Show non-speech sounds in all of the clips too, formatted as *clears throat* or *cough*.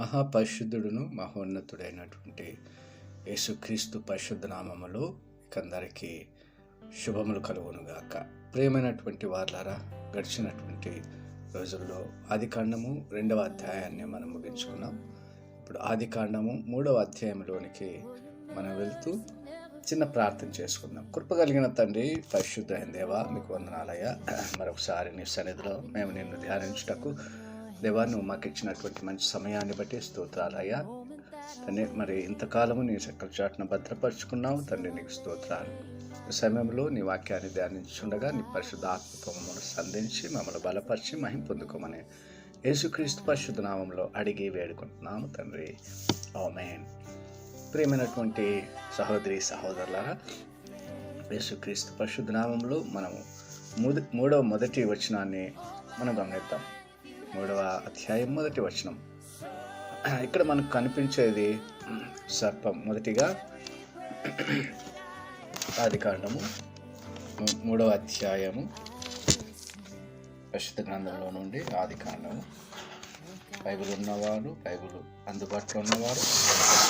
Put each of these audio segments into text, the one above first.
మహాపరిశుద్ధుడును మహోన్నతుడైనటువంటి యేసుక్రీస్తు పరిశుద్ధ నామములో అందరికీ శుభములు కలుగునుగాక. ప్రియమైనటువంటి వార్లారా గడిచినటువంటి రోజుల్లో ఆదికాండము రెండవ అధ్యాయాన్ని మనం ముగించుకున్నాం. ఇప్పుడు ఆదికాండము మూడవ అధ్యాయంలోనికి మనం వెళ్తూ చిన్న ప్రార్థన చేసుకుందాం. కృప కలిగిన తండ్రి పరిశుద్ధమైన దేవా మీకు వందనాలయ్య. మరొకసారి నీ సన్నిధిలో మేము నిన్ను ధ్యానించుటకు దేవా నువ్వు మాకు ఇచ్చినటువంటి మంచి సమయాన్ని బట్టి స్తోత్రాలయ్యా తండ్రి మరి ఇంతకాలము నీ చక్కల చాటును భద్రపరుచుకున్నావు తండ్రి నీకు స్తోత్రాలు. ఈ సమయంలో నీ వాక్యాన్ని ధ్యానించుండగా నీ పరిశుద్ధ సంధించి మమ్మల్ని బలపరిచి మహిం పొందుకోమని యేసుక్రీస్తు పరిశుద్ధ నామంలో అడిగి వేడుకుంటున్నాము తండ్రి. ఆమెన్. ప్రియమైనటువంటి సహోదరి సహోదరులారా యేసుక్రీస్తు పరిశుద్ధ నామంలో మనము మూడు మూడవ మొదటి వచనాన్ని మనం గమనిద్దాం. మూడవ అధ్యాయం మొదటి వచనం. ఇక్కడ మనకు కనిపించేది సర్పం మొదటిగా ఆది కాండము మూడవ అధ్యాయము పరిశుద్ధ గ్రంథంలో నుండి ఆది కాండము. బైబిల్ ఉన్నవారు బైబిల్ అందుబాటులో ఉన్నవారు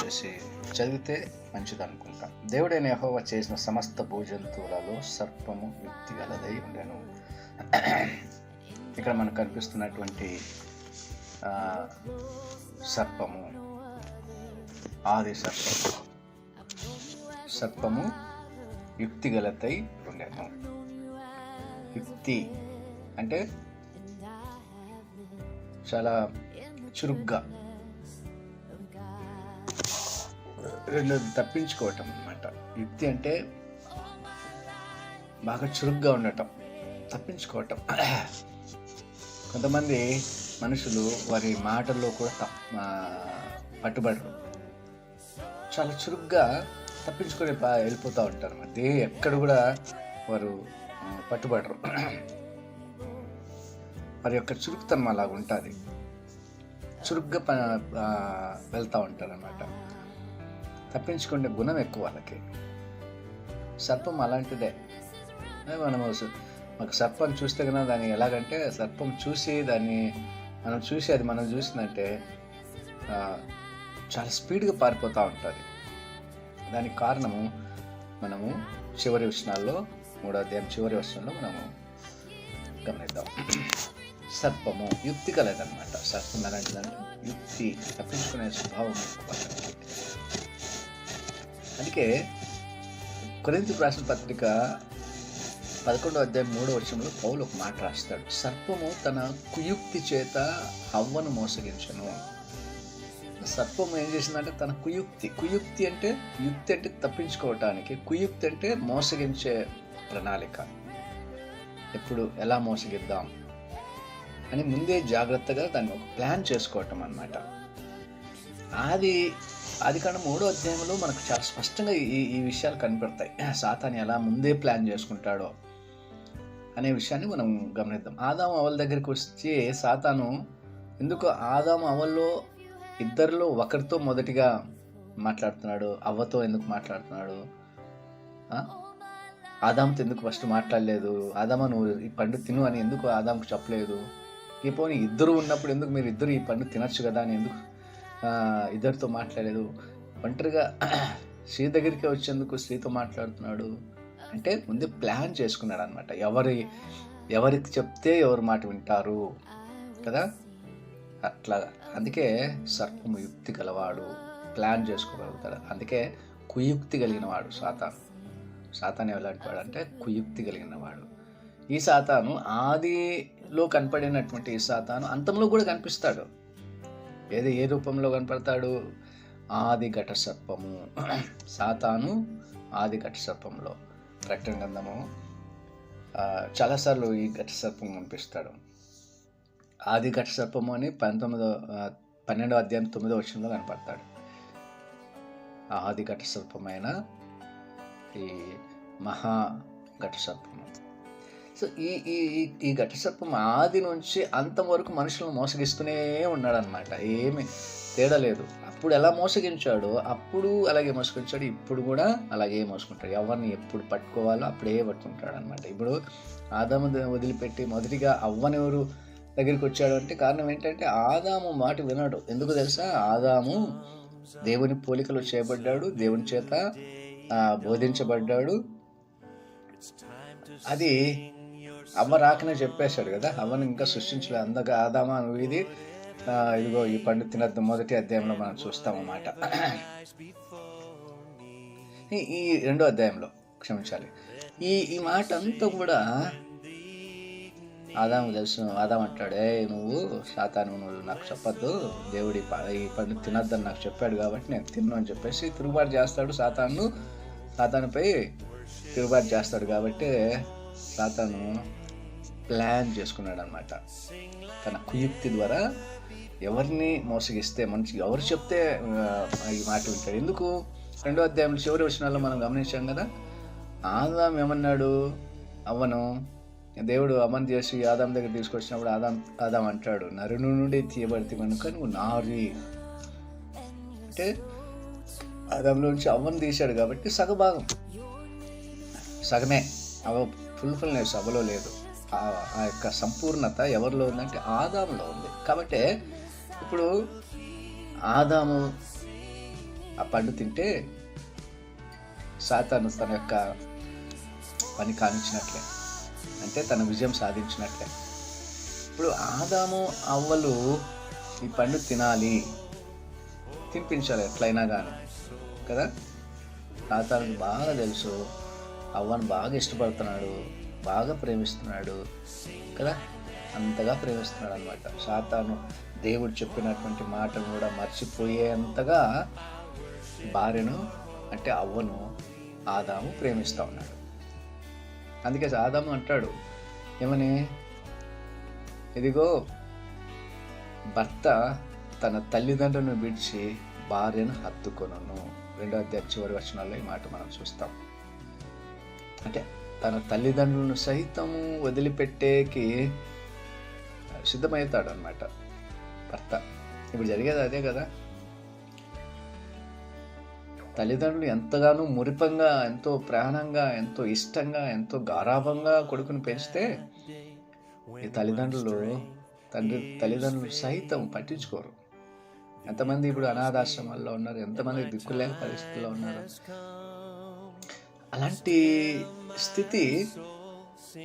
చేసి చదివితే మంచిది అనుకుంటా. దేవుడైన యహోవ చేసిన సమస్త భూజంతువులలో సర్పము యుక్తి గలదై ఉండను. ఇక్కడ మనకు కనిపిస్తున్నటువంటి సర్పము. ఆది సర్పము. సర్పము యుక్తి గలతై ఉండెను. యుక్తి అంటే చాలా చురుగ్గా రెండు తప్పించుకోవటం అన్నమాట. యుక్తి అంటే బాగా చురుగ్గా ఉండటం తప్పించుకోవటం. కొంతమంది మనుషులు వారి మాటల్లో కూడా తప్ప పట్టుబడరు. చాలా చురుగ్గా తప్పించుకొని పా- వెళ్ళిపోతూ ఉంటారు. అదే ఎక్కడ కూడా వారు పట్టుబడరు. వారి యొక్క చురుకుతనం అలా ఉంటుంది. చురుగ్గా ప వెళ్తూ ఉంటారు అనమాట తప్పించుకునే గుణం ఎక్కువ వాళ్ళకి. సర్పం అలాంటిదే. మనము మాకు సర్పం చూస్తే కన్నా దాన్ని ఎలాగంటే సర్పం చూసి దాన్ని మనం చూసి అది మనం చూసిందంటే చాలా స్పీడ్గా పారిపోతూ ఉంటుంది. దానికి కారణము మనము చివరి విషయాల్లో మూడో అధ్యాయం చివరి విషయంలో మనము గమనిద్దాం. సర్పము యుక్తి కలదనమాట సర్పం ఎలాంటిదంటే యుక్తి తప్పించుకునే స్వభావం అందుకే కొరింత రాసిన పత్రిక పదకొండో అధ్యాయం మూడో వచనంలో పౌలు ఒక మాట రాస్తాడు. సర్పము తన కుయుక్తి చేత హవ్వను మోసగించను. సర్పం ఏం చేసిందంటే తన కుయుక్తి. కుయుక్తి అంటే యుక్తి అంటే తప్పించుకోవటానికి కుయుక్తి అంటే మోసగించే ప్రణాళిక. ఎప్పుడు ఎలా మోసగిద్దాం అని ముందే జాగ్రత్తగా దాన్ని ఒక ప్లాన్ చేసుకోవటం అన్నమాట. అది అది కాండం మూడో అధ్యాయంలో మనకు చాలా స్పష్టంగా ఈ ఈ విషయాలు కనపడతాయి. సాతాన్ని ఎలా ముందే ప్లాన్ చేసుకుంటాడో అనే విషయాన్ని మనం గమనిద్దాం. ఆదాము అవల దగ్గరికి వచ్చే సాతాను ఎందుకు ఆదాము అవల్లో ఇద్దరిలో ఒకరితో మొదటిగా మాట్లాడుతున్నాడు? అవ్వతో ఎందుకు మాట్లాడుతున్నాడు? ఆదాంతో ఎందుకు ఫస్ట్ మాట్లాడలేదు? ఆదామా నువ్వు ఈ పండు తిను అని ఎందుకు ఆదాంకు చెప్పలేదు? ఈ పోనీ ఇద్దరు ఉన్నప్పుడు ఎందుకు మీరు ఇద్దరు ఈ పండు తినచ్చు కదా అని ఎందుకు ఇద్దరితో మాట్లాడలేదు? ఒంటరిగా *clears throat* స్త్రీ దగ్గరికి వచ్చేందుకు స్త్రీతో మాట్లాడుతున్నాడు. అంటే ముందే ప్లాన్ చేసుకున్నాడు అనమాట ఎవరి ఎవరికి చెప్తే ఎవరు మాట వింటారు కదా? అట్లా. అందుకే సర్పము యుక్తి గలవాడు ప్లాన్ చేసుకోగలుగుతాడు. అందుకే కుయుక్తి కలిగిన వాడు సాతాను. సాతాను ఎలాంటి వాడు అంటే కుయుక్తి కలిగిన వాడు ఈ సాతాను ఆదిలో కనపడినటువంటి ఈ సాతాను అంతంలో కూడా కనిపిస్తాడు. ఏది ఏ రూపంలో కనపడతాడు? ఆది ఘట సర్పము సాతాను ఆది ఘట సర్పంలో ప్రకటన గ్రంథము చాలాసార్లు ఈ ఘట సర్పం కనిపిస్తాడు ఆది ఘట సర్పము అని పంతొమ్మిదో పన్నెండో అధ్యాయం తొమ్మిదో వచనంలో కనపడతాడు. ఆది ఘట సర్పమైన ఈ మహా ఘట సర్పము సో ఈ ఈ ఈ- ఈ ఘట సర్పం ఆది నుంచి అంతం వరకు మనుషులను మోసగిస్తూనే ఉన్నాడనమాట ఏమి తేడా లేదు. అప్పుడు ఎలా మోసగించాడో అప్పుడు అలాగే మోసగించాడు ఇప్పుడు కూడా అలాగే మోసుకుంటాడు. ఎవరిని ఎప్పుడు పట్టుకోవాలో అప్పుడే పట్టుకుంటాడు అనమాట ఇప్పుడు ఆదాము వదిలిపెట్టి మొదటిగా అవ్వనెవరు దగ్గరికి వచ్చాడు అంటే కారణం ఏంటంటే ఆదాము మాట వినడు. ఎందుకు తెలుసా? ఆదాము దేవుని పోలికలు చేయబడ్డాడు దేవుని చేత బోధించబడ్డాడు. అది అమ్మ రాకనే చెప్పేశాడు కదా. అమ్మను ఇంకా సృష్టించలేదు అందగా ఆదామా ఇది ఇదిగో ఈ పండు తినద్దు. మొదటి అధ్యాయంలో మనం చూస్తాం అన్నమాట. ఈ- ఈ రెండో అధ్యాయంలో క్షమించాలి. ఈ ఈ మాట అంతా కూడా ఆదాము తెలుసు. ఆదాం అంటాడే నువ్వు సాతాను నువ్వు నాకు చెప్పద్దు. దేవుడి ఈ పండు తినద్దని నాకు చెప్పాడు కాబట్టి నేను తిన్ను అని చెప్పేసి తిరుగుబాటు చేస్తాడు సాతాను. సాతానుపై తిరుగుబాటు చేస్తాడు కాబట్టి సాతాను ప్లాన్ చేసుకున్నాడు అనమాట తన కుయుక్తి ద్వారా ఎవరిని మోసగిస్తే మంచి ఎవరు చెప్తే ఈ మాట వింటాడు. ఎందుకు? రెండో అధ్యాయంలో చివరి వచనాల్లో మనం గమనించాం కదా? ఆదాం ఏమన్నాడు? అవ్వను దేవుడు అమన్ చేసి ఆదాం దగ్గర తీసుకొచ్చినప్పుడు ఆదాం ఆదాం అంటాడు నరుని నుండి తీయబడితే కనుక నువ్వు నారి. అంటే ఆదాంలో నుంచి అవ్వను తీశాడు కాబట్టి సగభాగం. సగమే. అవ ఫుల్ఫుల్నెస్ అవలో లేదు. ఆ ఆ యొక్క సంపూర్ణత ఎవరిలో ఉందంటే ఆదాంలో ఉంది. కాబట్టి ఇప్పుడు ఆదాము ఆ పండు తింటే సాతాను తన యొక్క పని కానిచ్చినట్లే. అంటే తన విజయం సాధించినట్లే. ఇప్పుడు ఆదాము అవ్వలు ఈ పండు తినాలి. తినిపించాలి ఎట్లయినా కానీ కదా? సాతానికి బాగా తెలుసు. అవ్వను బాగా ఇష్టపడుతున్నాడు. బాగా ప్రేమిస్తున్నాడు. కదా? అంతగా ప్రేమిస్తున్నాడు అనమాట సాతాను దేవుడు చెప్పినటువంటి మాటను కూడా మర్చిపోయేంతగా భార్యను అంటే అవ్వను ఆదాము ప్రేమిస్తూ ఉన్నాడు. అందుకే ఆదాము అంటాడు ఏమని? ఇదిగో భర్త తన తల్లిదండ్రులను విడిచి భార్యను హత్తుకొనను. రెండో అధ్యాయ చివరి వచనాల్లో ఈ మాట మనం చూస్తాం. అంటే తన తల్లిదండ్రులను సైతము వదిలిపెట్టేకి సిద్ధమవుతాడు అనమాట భర్త. ఇప్పుడు జరిగేది అదే కదా. తల్లిదండ్రులు ఎంతగానో మురిపంగా ఎంతో ప్రాణంగా ఎంతో ఇష్టంగా ఎంతో గారాభంగా కొడుకుని పెంచితే ఈ తల్లిదండ్రులు తండ్రి తల్లిదండ్రులు సైతం పట్టించుకోరు. ఎంతమంది ఇప్పుడు అనాథాశ్రమాల్లో ఉన్నారు ఎంతమంది దిక్కులేని పరిస్థితుల్లో ఉన్నారు. అలాంటి స్థితి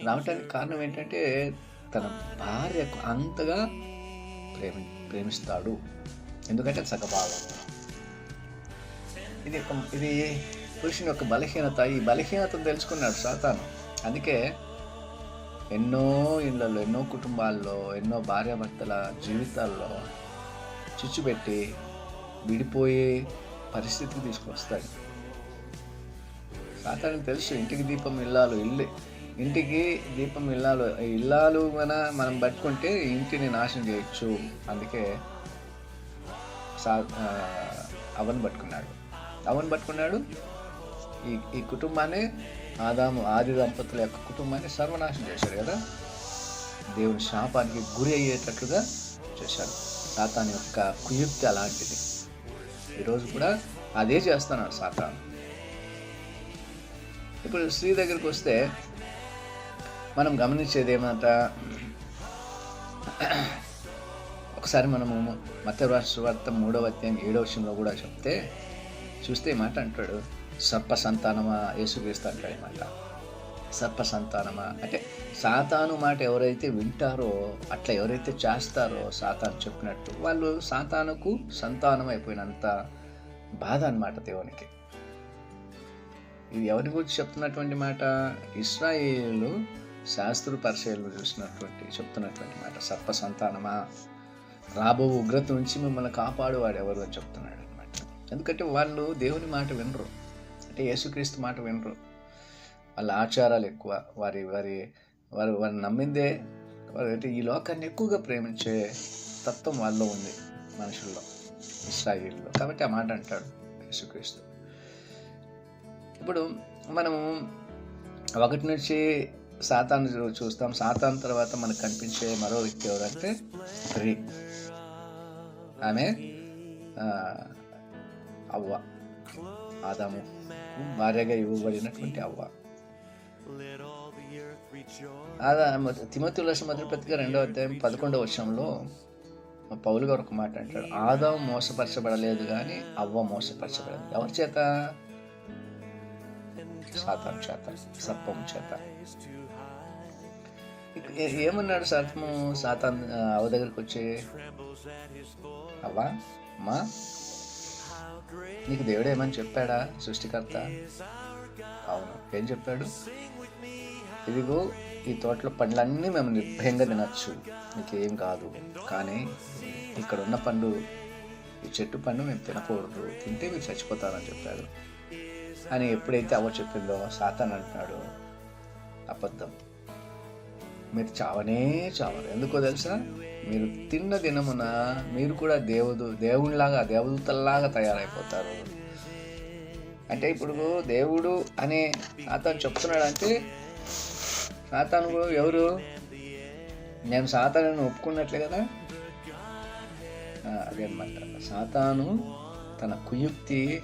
రావటానికి కారణం ఏంటంటే తన భార్యకు అంతగా ప్రేమి ప్రేమిస్తాడు. ఎందుకంటే సగభాగం. ఇది ఒక ఇది పురుషుని యొక్క బలహీనత. ఈ బలహీనతను తెలుసుకున్నాడు సాతాను. అందుకే ఎన్నో ఇళ్ళల్లో ఎన్నో కుటుంబాల్లో ఎన్నో భార్యాభర్తల జీవితాల్లో చిచ్చుపెట్టి విడిపోయే పరిస్థితి తీసుకొస్తాడు సాతానికి తెలుసు ఇంటికి దీపం ఇల్లాలు ఇల్లే. ఇంటికి దీపం ఇల్లాలు ఇల్లాలు మన మనం పట్టుకుంటే ఇంటిని నాశనం చేయొచ్చు. అందుకే సా అవన్ పట్టుకున్నాడు. అవన్ పట్టుకున్నాడు. ఈ ఈ కుటుంబాన్ని ఆదాము ఆది దంపతుల యొక్క కుటుంబాన్ని సర్వనాశనం చేశాడు కదా. దేవుని శాపానికి గురి అయ్యేటట్లుగా చేశాడు. సాతాన్ యొక్క కుయుక్తి అలాంటిది. ఈరోజు కూడా అదే చేస్తున్నాడు సాతాను. ఇప్పుడు స్త్రీ దగ్గరికి వస్తే మనం గమనించేది ఏమంట? ఒకసారి మనము మత వార్త మూడవ అధ్యాయం ఏడవ విషయంలో కూడా చెప్తే చూస్తే ఈ మాట అంటాడు. సర్ప సంతానమా యేసుక్రీస్తు అంటాడు ఈ మాట. సర్ప సంతానమా అంటే సాతాను మాట ఎవరైతే వింటారో అట్లా ఎవరైతే చేస్తారో సాతాను చెప్పినట్టు వాళ్ళు సాతానుకు సంతానం అయిపోయినంత బాధ అనమాట దేవునికి. ఇది ఎవరి గురించి చెప్తున్నటువంటి మాట? ఇస్రాయేలు శాస్త్ర పరిశీలన చూసినటువంటి చెప్తున్నటువంటి మాట. సర్ప సంతానమా? రాబో ఉగ్రత నుంచి మిమ్మల్ని కాపాడువాడు ఎవరు అని చెప్తున్నాడు అనమాట ఎందుకంటే వాళ్ళు దేవుని మాట వినరు. అంటే యేసుక్రీస్తు మాట వినరు. వాళ్ళ ఆచారాలు ఎక్కువ. వారి వారి వారు వారిని నమ్మిందే వారు అంటే ఈ లోకాన్ని ఎక్కువగా ప్రేమించే తత్వం వాళ్ళలో ఉంది మనుషుల్లో ఇస్రాయిల్లో కాబట్టి ఆ మాట అంటాడు యేసుక్రీస్తు. ఇప్పుడు మనము ఒకటి నుంచి సాతాన్ చూస్తాం. సాతాన్ తర్వాత మనకు కనిపించే మరో వ్యక్తి ఎవరంటే స్త్రీ. ఆమె అవ్వ. ఆదాము. భార్యగా ఇవ్వబడినటువంటి అవ్వ. అదా తిమతి రాసిన పత్రిక రెండో అధ్యాయం పదకొండవ వర్షంలో పౌలు గారు ఒక మాట అంటాడు. ఆదాం మోసపరచబడలేదు కానీ అవ్వ మోసపరచబడలేదు ఎవరి చేత? సాతాను చేత సర్పం చేత. ఏమన్నాడు సాతము సాతాన్ అవ అవ్వ దగ్గరికి వచ్చి అవ్వా అమ్మా నీకు దేవుడు ఏమని చెప్పాడా సృష్టికర్త? అవును. ఏం చెప్పాడు? ఇదిగో ఈ తోటలో పండ్లన్నీ మేము నిర్భయంగా తినచ్చు. నీకేం కాదు. కానీ ఇక్కడ ఉన్న పండు ఈ చెట్టు పండు మేము తినకూడదు. తింటే మీరు చచ్చిపోతారని చెప్పాడు. అని ఎప్పుడైతే అవ్వ చెప్పిందో సాతాన్ అంటున్నాడు. అబద్ధం. మీరు చావనే చావరు. ఎందుకో తెలుసా? మీరు తిన్న దినమున మీరు కూడా దేవుడు దేవునిలాగా దేవదూతల్లాగా తయారైపోతారు. అంటే ఇప్పుడు దేవుడు అనే సాతాను చెప్తున్నాడు అంటే సాతాను ఎవరు? నేను సాతాను ఒప్పుకున్నట్లే కదా? అదేమంట సాతాను తన కుయుక్తి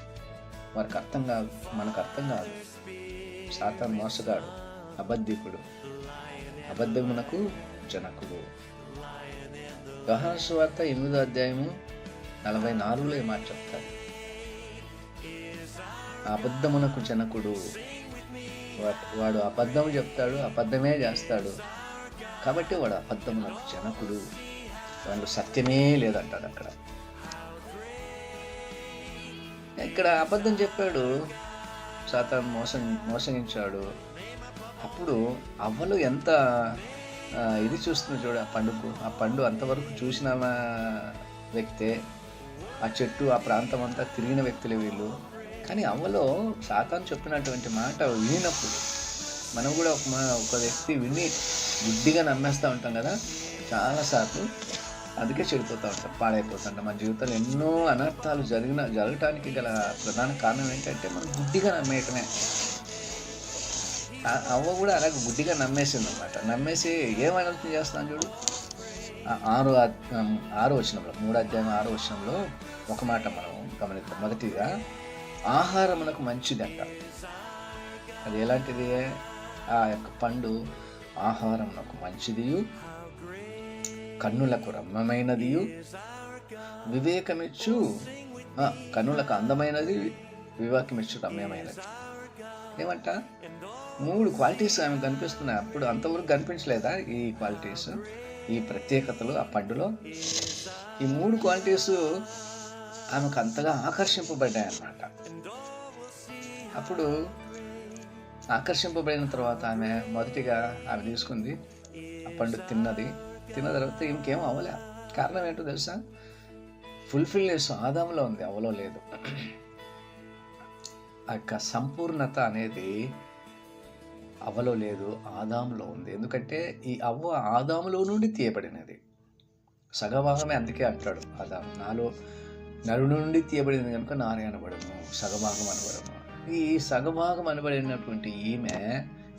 వారికి అర్థం కాదు మనకు అర్థం కాదు. సాతాను మోసగాడు అబద్ధికుడు. అబద్ధమునకు జనకుడు వ్యవహార వార్త ఎనిమిదో అధ్యాయము నలభై నాలుగులో ఈ మాట చెప్తారు. అబద్ధమునకు జనకుడు. వా- వాడు అబద్ధం చెప్తాడు అబద్ధమే చేస్తాడు. కాబట్టి వాడు అబద్ధమునకు జనకుడు. దాంట్లో సత్యమే లేదంటాడు అక్కడ. ఇక్కడ అబద్ధం చెప్పాడు. సాతాను మోసం మోసగించాడు. అప్పుడు అవ్వలు ఎంత ఇది చూస్తుంది చూడ ఆ పండుకు. ఆ పండు అంతవరకు చూసిన వ్యక్తే ఆ చెట్టు ఆ ప్రాంతం అంతా తిరిగిన వ్యక్తులే వీళ్ళు. కానీ అవ్వలో సాతాను చెప్పినటువంటి మాట వినినప్పుడు మనం కూడా ఒక మా- ఒక వ్యక్తి విని గుడ్డిగా నమ్మేస్తూ ఉంటాం కదా. చాలాసార్లు అందుకే చెడిపోతూ ఉంటాం పాడైపోతుంటాం మన జీవితంలో ఎన్నో అనర్థాలు జరిగిన జరగటానికి గల ప్రధాన కారణం ఏంటంటే మనం గుడ్డిగా నమ్మేయటమే. అవ్వ కూడా అలాగే గుడ్డిగా నమ్మేసింది అనమాట నమ్మేసి ఏమైనా అనర్థం చేస్తున్నాను చూడు? ఆరు ఆరు అద్- మూడు వచనంలో అధ్యాయం ఆరు వచనంలో ఒక మాట మనం గమనిద్దాం. మొదటిగా ఆహారం మనకు మంచిదంట. అది ఎలాంటిది? ఆ యొక్క పండు ఆహారం నాకు మంచిది కన్నులకు రమ్యమైనదియు వివేకమిచ్చు కన్నులకు అందమైనది వివేకమిచ్చు రమ్యమైనది. ఏమంట? మూడు క్వాలిటీస్ ఆమె కనిపిస్తున్నాయి. అప్పుడు అంతవరకు కనిపించలేదా ఈ క్వాలిటీస్ ఈ ప్రత్యేకతలు ఆ పండులో ఈ మూడు క్వాలిటీస్ ఆమెకు అంతగా ఆకర్షింపబడ్డాయి అన్నమాట. అప్పుడు ఆకర్షింపబడిన తర్వాత ఆమె మొదటిగా ఆమె తీసుకుంది. ఆ పండు తిన్నది. తిన్న తర్వాత ఇంకేం అవ్వలే. కారణం ఏంటో తెలుసా? ఫుల్ఫిల్నెస్ ఆదాంలో ఉంది అవలో లేదు. ఆ యొక్క సంపూర్ణత అనేది అవ్వలో లేదు ఆదాములో ఉంది. ఎందుకంటే ఈ అవ్వ ఆదాములో నుండి తీయబడినది. సగభాగమే అందుకే అంటాడు ఆదాం నాలో నరు నుండి తీయబడింది కనుక నారే అనబడము సగభాగం అనబడము. ఈ సగభాగం అనబడినటువంటి ఈమె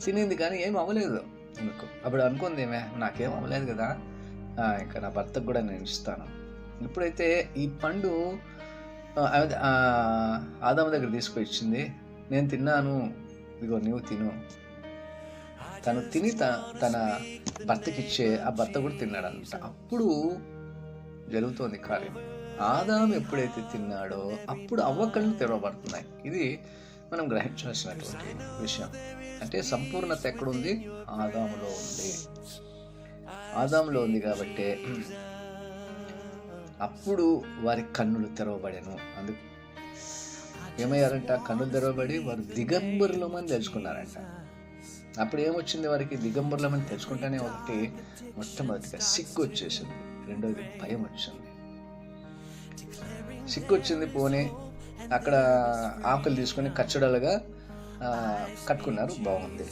తినింది కానీ ఏం అవ్వలేదు ఎందుకు అప్పుడు అనుకుంది ఏమే నాకేం అవ్వలేదు కదా ఇంకా నా భర్తకు కూడా నేను ఇస్తాను. ఇప్పుడైతే ఈ పండు ఆదాము దగ్గర తీసుకొచ్చింది నేను తిన్నాను ఇదిగో నువ్వు తిను తను తిని తన భర్తకి ఇచ్చే ఆ భర్త కూడా తిన్నాడంట. అప్పుడు జరుగుతోంది కార్యం. ఆదాం ఎప్పుడైతే తిన్నాడో అప్పుడు అవ్వకళ్ళు తెరవబడుతున్నాయి. ఇది మనం గ్రహించాల్సినటువంటి విషయం. అంటే సంపూర్ణత ఎక్కడుంది? ఆదాములో ఉంది. ఆదాములో ఉంది కాబట్టి అప్పుడు వారి కన్నులు తెరవబడాను. అందుకు ఏమయ్యారంట? కన్నులు తెరవబడి వారు దిగంబరులమని తెలుసుకున్నారంట అప్పుడు ఏమొచ్చింది వారికి? దిగంబరులమని తెచ్చుకుంటానే ఒకటి మొట్టమొదటిగా సిగ్గు వచ్చేసింది రెండోది భయం వచ్చింది సిగ్గు వచ్చింది పోనీ అక్కడ ఆకులు తీసుకొని కచ్చడలుగా కట్టుకున్నారు. బాగుంది.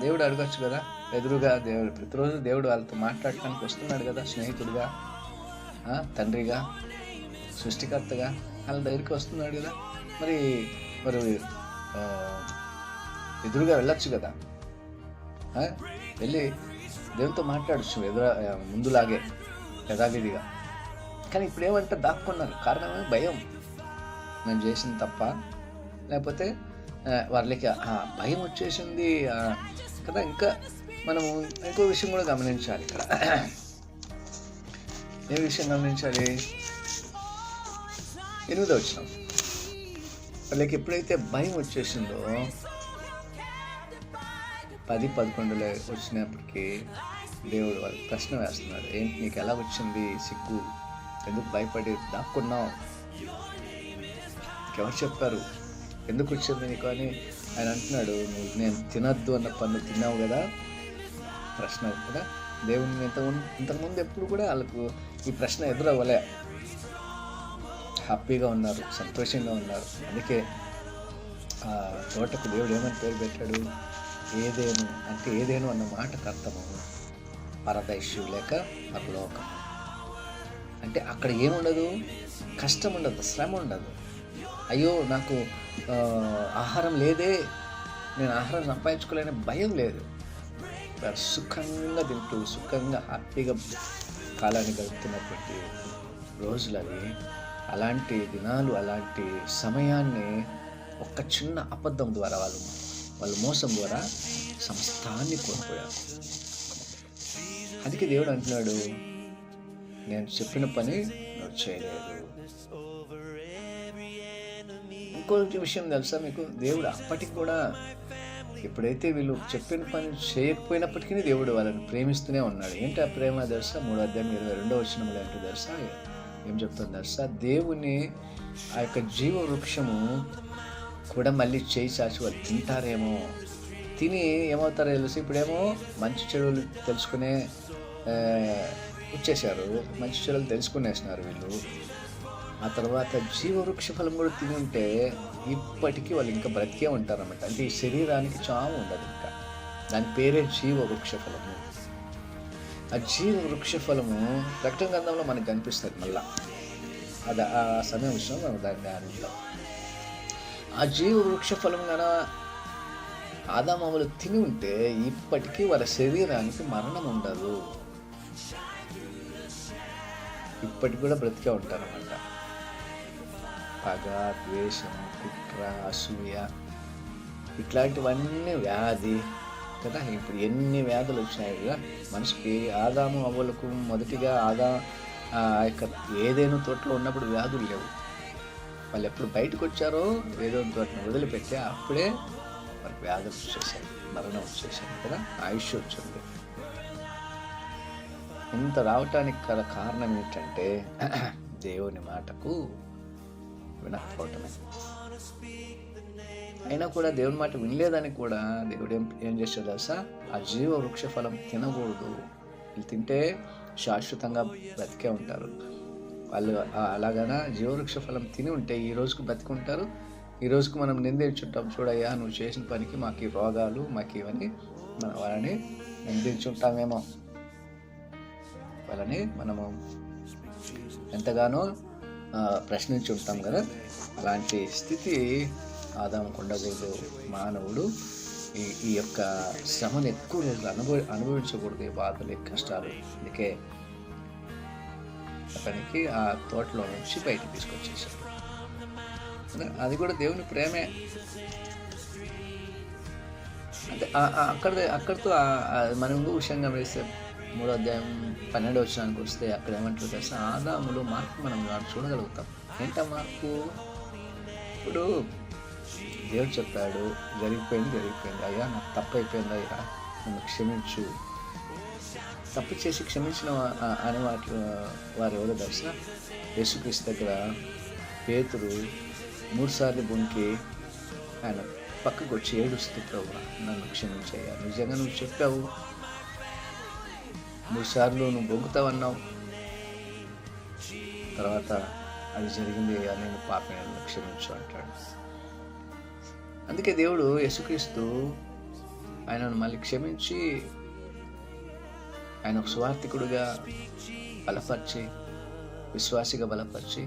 దేవుడు అడగచ్చు కదా? ఎదురుగా దేవుడు ప్రతిరోజు దేవుడు వాళ్ళతో మాట్లాడటానికి వస్తున్నాడు కదా స్నేహితుడిగా తండ్రిగా సృష్టికర్తగా వాళ్ళ దగ్గరికి వస్తున్నాడు కదా? మరి మరి ఎదురుగా వెళ్ళొచ్చు కదా. వెళ్ళి దేవునితో మాట్లాడచ్చు ఎదురు ముందులాగే యథావిధిగా. కానీ ఇప్పుడు ఏమంటే దాక్కున్నారు. కారణం భయం. మేము చేసిన తప్ప. లేకపోతే వాళ్ళకి ఆ భయం వచ్చేసింది కదా. ఇంకా మనము ఇంకో విషయం కూడా గమనించాలి ఇక్కడ. ఏ విషయం గమనించాలి? ఎనిమిదో వచ్చినాం వాళ్ళకి ఎప్పుడైతే భయం వచ్చేసిందో పది పదకొండులో వచ్చినప్పటికీ దేవుడు వాళ్ళకి ప్రశ్న వేస్తున్నాడు. ఏంటి నీకు ఎలా వచ్చింది సిగ్గు? ఎందుకు భయపడి దాక్కున్నావు? ఎవరు చెప్పారు? ఎందుకు వచ్చింది నీకు? అని ఆయన అంటున్నాడు. నువ్వు నేను తినద్దు అన్న పన్ను తిన్నావు కదా? ప్రశ్న కూడా దేవుడిని ఇంత ఇంతకుముందు ఎప్పుడు కూడా వాళ్ళకు ఈ ప్రశ్న ఎదురవ్వలే. హ్యాపీగా ఉన్నారు సంతోషంగా ఉన్నారు. అందుకే ఆ తోటకు దేవుడు ఏమని పేరు పెట్టాడు? ఏదేను అంటే ఏదేను అన్న మాటకు అర్థము పరదైశ్యం లేక పరలోకం అంటే అక్కడ ఏముండదు? కష్టం ఉండదు శ్రమ ఉండదు అయ్యో నాకు ఆహారం లేదే. నేను ఆహారం సంపాదించుకోలేని భయం లేదు. సుఖంగా తింటూ సుఖంగా హ్యాపీగా కాలాన్ని గడుపుతున్నటువంటి రోజులు అవి అలాంటి దినాలు అలాంటి సమయాన్ని ఒక చిన్న అబద్ధం ద్వారా వాళ్ళు వాళ్ళ మోసం ద్వారా సమస్తాన్ని కోల్పోయారు. అందుకే దేవుడు అంటున్నాడు నేను చెప్పిన పని నువ్వు చేయలేదు. ఇంకొక విషయం తెలుసా మీకు? దేవుడు అప్పటికి కూడా ఎప్పుడైతే వీళ్ళు చెప్పిన పని చేయకపోయినప్పటికీ దేవుడు వాళ్ళని ప్రేమిస్తూనే ఉన్నాడు. ఏంటి ఆ ప్రేమ తెలుసా? మూడో అధ్యాయం ఇరవై రెండో వచ్చినములు ఏంటో తెలుసా? ఏం చెప్తుంది తెలుసా? దేవుని ఆ యొక్క జీవ వృక్షము కూడా మళ్ళీ చేయి చాచి వాళ్ళు తింటారేమో. తిని ఏమవుతారో తెలుసు? ఇప్పుడేమో మంచి చెడులు తెలుసుకునే వచ్చేసారు మంచి చెడులు తెలుసుకునేసినారు వీళ్ళు. ఆ తర్వాత జీవవృక్ష ఫలం కూడా తిని ఉంటే ఇప్పటికీ వాళ్ళు ఇంకా బ్రతికే ఉంటారన్నమాట. అంటే ఈ శరీరానికి చావు ఉండదు ఇంకా. దాని పేరే జీవ వృక్ష ఫలము. ఆ జీవ వృక్ష ఫలము రక్తం గంధంలో మనకు కనిపిస్తుంది మళ్ళా. అది ఆ సమయం విషయం మనం దాన్ని ధ్యానిద్దాం. ఆ జీవ వృక్ష ఫలం గన ఆదామాములు తిని ఉంటే ఇప్పటికీ వాళ్ళ శరీరానికి మరణం ఉండదు. ఇప్పటికి కూడా బ్రతికే ఉంటారన్నమాట. పగ ద్వేషం కుట్ర అసూయ ఇట్లాంటివన్నీ వ్యాధి కదా. ఇప్పుడు ఎన్ని వ్యాధులు వచ్చినాయి కదా. మనిషికి ఆదాము అవ్వలకు మొదటిగా ఆదా ఆ యొక్క ఏదైనా తోటలో ఉన్నప్పుడు వ్యాధులు లేవు. వాళ్ళు ఎప్పుడు బయటకు వచ్చారో ఏదో వాటిని వదిలిపెట్టి అప్పుడే వాళ్ళకి వ్యాధి వచ్చేసాయి మరణం వచ్చేసాయి కదా ఆయుష్ వచ్చింది. ఇంత రావటానికి గల కారణం ఏంటంటే దేవుని మాటకు వినకపోవటమే. అయినా కూడా దేవుని మాట వినలేదని కూడా దేవుడు ఏం ఏం చేశాడు తెలుసా? ఆ జీవ వృక్ష ఫలం తినకూడదు. వీళ్ళు తింటే శాశ్వతంగా బ్రతికే ఉంటారు. వాళ్ళు అలాగనా? జీవవృక్ష ఫలం తిని ఉంటే ఈ రోజుకు బ్రతికుంటారు. ఈ రోజుకు మనం నిందించుంటాం చూడయ్యా నువ్వు చేసిన పనికి మాకు ఈ రోగాలు మాకు ఇవన్నీ మన వాళ్ళని నిందించుంటామేమో వాళ్ళని మనము ఎంతగానో ఆ, ప్రశ్నించి ఉంటాం కదా? అలాంటి స్థితి ఆదాముకు ఉండకూడదు మానవుడు ఈ ఈ యొక్క శ్రమను ఎక్కువ రోజులు అనుభవ అనుభవించకూడదు. ఈ బాధలు కష్టాలు. అందుకే అతనికి ఆ తోటలో నుంచి బయటకు తీసుకొచ్చేసాడు అది కూడా దేవుని ప్రేమే. అంటే అక్కడ అక్కడితో మనం ఇంకో విషయం గమనిస్తే మూడో అధ్యాయం పన్నెండు వచ్చినానికి వస్తే అక్కడ ఏమంటారు తెలుసా? ఆదాములో మార్పు మనం చూడగలుగుతాం. ఏంటా మార్పు? ఇప్పుడు దేవుడు చెప్పాడు జరిగిపోయింది జరిగిపోయింది. అయ్యా నాకు తప్పు అయిపోయింది అయ్యా. నన్ను క్షమించు. తప్పు చేసి క్షమించిన అనే వాటి వారు ఎవరో తెలుసా? యేసుక్రీస్తు దగ్గర పేతురు మూడుసార్లు బొంకి ఆయన పక్కకు వచ్చి ఏడుస్తూ ప్రభు నన్ను క్షమించయ్యా. నిజంగా నువ్వు చెప్పావు. మూడుసార్లు నువ్వు నువ్వు బొంగుతావన్నావు తర్వాత అది జరిగింది. అయ్యా నేను పాపను నన్ను క్షమించు అంటాడు. అందుకే దేవుడు యేసుక్రీస్తు ఆయనను మళ్ళీ క్షమించి ఆయన ఒక స్వార్థికుడుగా బలపరిచి విశ్వాసిగా బలపరిచి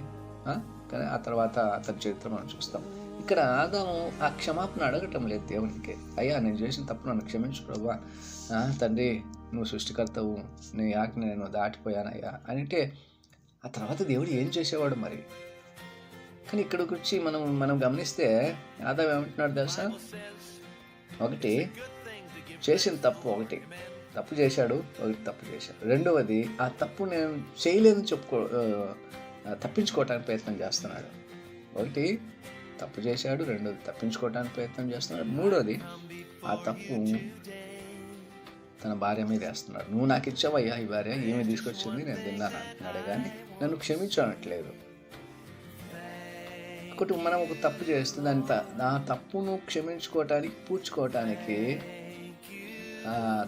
కానీ ఆ తర్వాత అతని చరిత్ర మనం చూస్తాం. ఇక్కడ ఆదాము ఆ క్షమాపణ అడగటం లేదు దేవునికి. అయ్యా నేను చేసిన తప్పు నన్ను క్షమించు ప్రభా. తండ్రి నువ్వు సృష్టికర్తవు నీ ఆజ్ఞ నేను దాటిపోయానయ్యా అని అంటే ఆ తర్వాత దేవుడు ఏం చేసేవాడు మరి? కానీ ఇక్కడికి వచ్చి మనం మనం గమనిస్తే ఆదాం ఏమంటున్నాడు తెలుసా? ఒకటి చేసిన తప్పు ఒకటి. తప్పు చేశాడు ఒకటి తప్పు చేశాడు. రెండవది ఆ తప్పు నేను చేయలేదని చెప్పుకో తప్పించుకోవటానికి ప్రయత్నం చేస్తున్నాడు. ఒకటి తప్పు చేశాడు రెండోది తప్పించుకోవడానికి ప్రయత్నం చేస్తున్నాడు. మూడోది ఆ తప్పు తన భార్య మీద వేస్తున్నాడు. నువ్వు నాకు ఇచ్చావయ్యా ఈ భార్య ఏమి తీసుకొచ్చింది నేను తిన్నాను అంటున్నాడు. కానీ నన్ను క్షమించనట్లేదు. ఒకటి మనం ఒక తప్పు చేస్తే దాని త- ఆ తప్పును క్షమించుకోవటానికి పూడ్చుకోవటానికి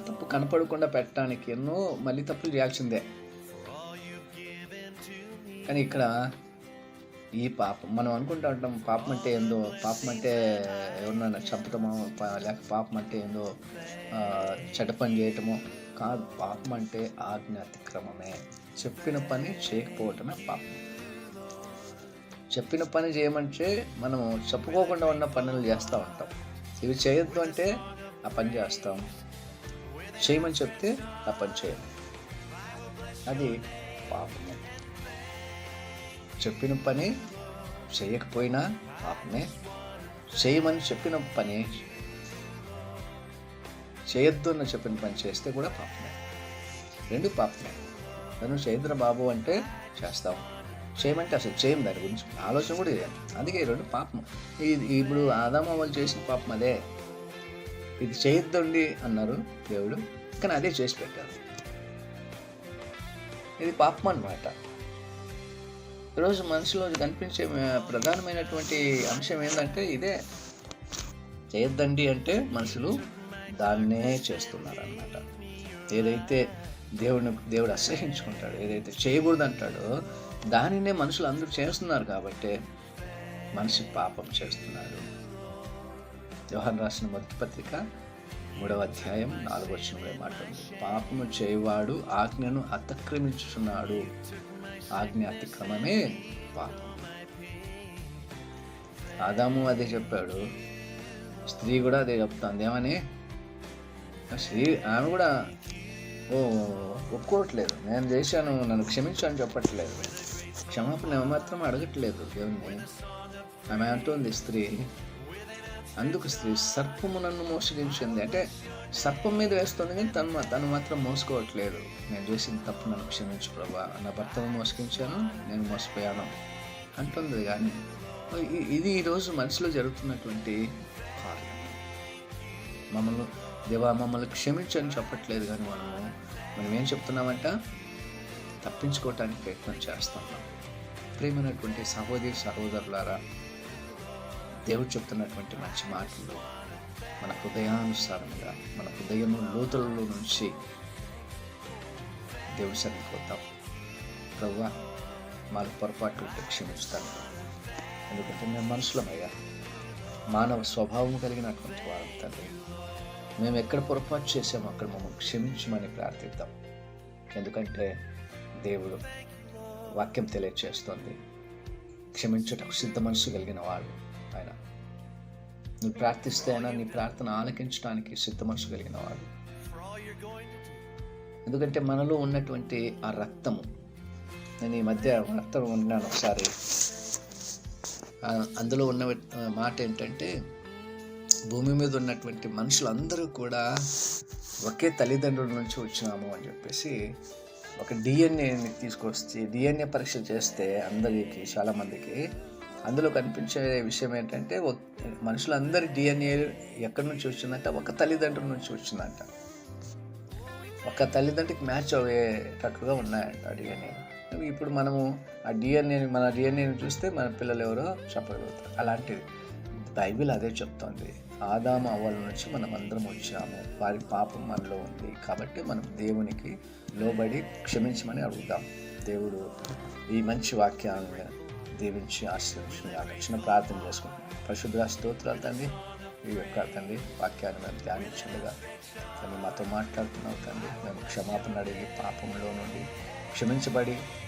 తప్పు కనపడకుండా పెట్టడానికి ఎన్నో మళ్ళీ తప్పులు చేయాల్సిందే. కానీ ఇక్కడ ఈ పాపం మనం అనుకుంటా ఉంటాం పాపం అంటే ఏందో పాపం అంటే ఎవరినైనా చంపటమో పా- లేక పాపం అంటే ఏందో చెడ్డ పని చేయటమో కాదు పాపం అంటే ఆజ్ఞ అతిక్రమమే. చెప్పిన పని చేయకపోవటమే పాపం. చెప్పిన పని చేయమంటే మనం చెప్పుకోకుండా ఉన్న పనులు చేస్తూ ఉంటాం. ఇవి చేయొద్దు అంటే ఆ పని చేస్తాం. చేయమని చెప్తే ఆ పని చేయను అది పాపమే. చెప్పిన పని చేయకపోయినా పాపమే. చేయమని చెప్పిన పని చేయొద్దు అని చెప్పిన పని చేస్తే కూడా పాపమే. రెండు పాపమే. నన్ను చేయద్దురా బాబు అంటే చేస్తాం. చేయమంటే అసలు చేయం దాని గురించి ఆలోచన కూడా ఇదే అందుకే రెండు పాపం ఇప్పుడు ఆదామ వాళ్ళు చేసిన పాపం అదే. ఇది చేయొద్దండి అన్నారు దేవుడు కానీ అదే చేసి పెట్టారు. ఇది పాపం అన్నమాట. ఈరోజు మనిషిలో కనిపించే ప్రధానమైనటువంటి అంశం ఏంటంటే ఇదే. చేయొద్దండి అంటే మనుషులు దాన్నే చేస్తున్నారు అన్నమాట ఏదైతే దేవుడిని దేవుడు అసహించుకుంటాడు ఏదైతే చేయకూడదు అంటాడో దానినే మనుషులు అందరూ చేస్తున్నారు కాబట్టి మనిషి పాపం చేస్తున్నాడు యోహన్ రాసిన మొదటి పత్రిక మూడవ అధ్యాయం నాలుగో వచనంలో మాట. పాపము చేయవాడు ఆజ్ఞను అతిక్రమించుచున్నాడు. ఆజ్ఞ అతిక్రమమే పాపం. ఆదాము అదే చెప్పాడు. స్త్రీ కూడా అదే చెప్తాంది. ఏమని? ఆ స్త్రీ ఆమె కూడా ఓ ఒప్పుకోవట్లేదు. నేను చేశాను నన్ను క్షమించు అని చెప్పట్లేదు. క్షమాపణ మాత్రం అడగట్లేదు దేవుని ఆమె అంటుంది స్త్రీ అందుకు స్త్రీ సర్పము నన్ను మోసగించింది. అంటే సర్పం మీద వేస్తుంది కానీ తను తను మాత్రం మోసుకోవట్లేదు. నేను చేసిన తప్పు నన్ను క్షమించు ప్రభా. నా భర్తను మోసగించాను నేను మోసపోయాను అంటుంది. కానీ ఇది ఈరోజు మనసులో జరుగుతున్నటువంటి కార్యం మమ్మల్ని దేవా మమ్మల్ని క్షమించని చెప్పట్లేదు కానీ మనము మనం ఏం చెప్తున్నామంట? తప్పించుకోవటానికి ప్రయత్నం చేస్తున్నాం ప్రేమైనటువంటి సహోదరి సహోదరులారా దేవుడు చెప్తున్నటువంటి మంచి మాటలు మన హృదయానుసారంగా మన హృదయం లోతులలో నుంచి దేవుడి సరిపోతాం వద్దాం. ప్రవ్వా మాకు పొరపాట్లు క్షమిస్తాను ఎందుకంటే మేము మనుషులమయ్యా. మానవ స్వభావం కలిగినటువంటి వారం తండ్రి. మేము ఎక్కడ పొరపాటు చేసామో అక్కడ మమ్మల్ని క్షమించమని ప్రార్థిద్దాం. ఎందుకంటే దేవుడు వాక్యం తెలియచేస్తోంది. క్షమించటం సిద్ధ మనసు కలిగిన వాడు. నువ్వు ప్రార్థిస్తే అయినా నీ ప్రార్థన ఆలకించడానికి సిద్ధ కలిగిన వాడు. ఎందుకంటే మనలో ఉన్నటువంటి ఆ రక్తము నేను ఈ మధ్య వార్త ఉన్నాను ఒకసారి. అందులో ఉన్న మాట ఏంటంటే భూమి మీద ఉన్నటువంటి మనుషులందరూ కూడా ఒకే తల్లిదండ్రుల నుంచి వచ్చినాము అని చెప్పేసి ఒక డిఎన్ఏని తీసుకొచ్చి డిఎన్ఏ పరీక్ష చేస్తే అందరికి చాలామందికి అందులో కనిపించే విషయం ఏంటంటే మనుషులందరి డిఎన్ఏ ఎక్కడి నుంచి వచ్చిందంటే? ఒక తల్లిదండ్రుల నుంచి వచ్చిందంట. ఒక తల్లిదండ్రికి మ్యాచ్ అయ్యేటట్టుగా ఉన్నాయంట డిఎన్ఏ ఇప్పుడు మనము ఆ డిఎన్ఏని మన డిఎన్ఏని చూస్తే మన పిల్లలు ఎవరో చెప్పగలుగుతారు. అలాంటిది. బైబిల్ అదే చెప్తోంది. ఆదాము అవ్వల నుంచి మనం అందరం వచ్చాము. వారి పాపం మనలో ఉంది. కాబట్టి మనం దేవునికి లోబడి క్షమించమని అడుగుదాం. దేవుడు ఈ మంచి వాక్యాలను దీవించి ఆశీర్వదించి ఆలోచన ప్రార్థన చేసుకుంటున్నాం. పరిశుద్ధ స్తోత్రాలు తండ్రి. ఈ యొక్క తండ్రి వాక్యాన్ని మేము ధ్యానించగా తండ్రి మాతో మాట్లాడుతున్నావు తండ్రి. మేము క్షమాపణ అడిగి పాపంలో నుండి క్షమించబడి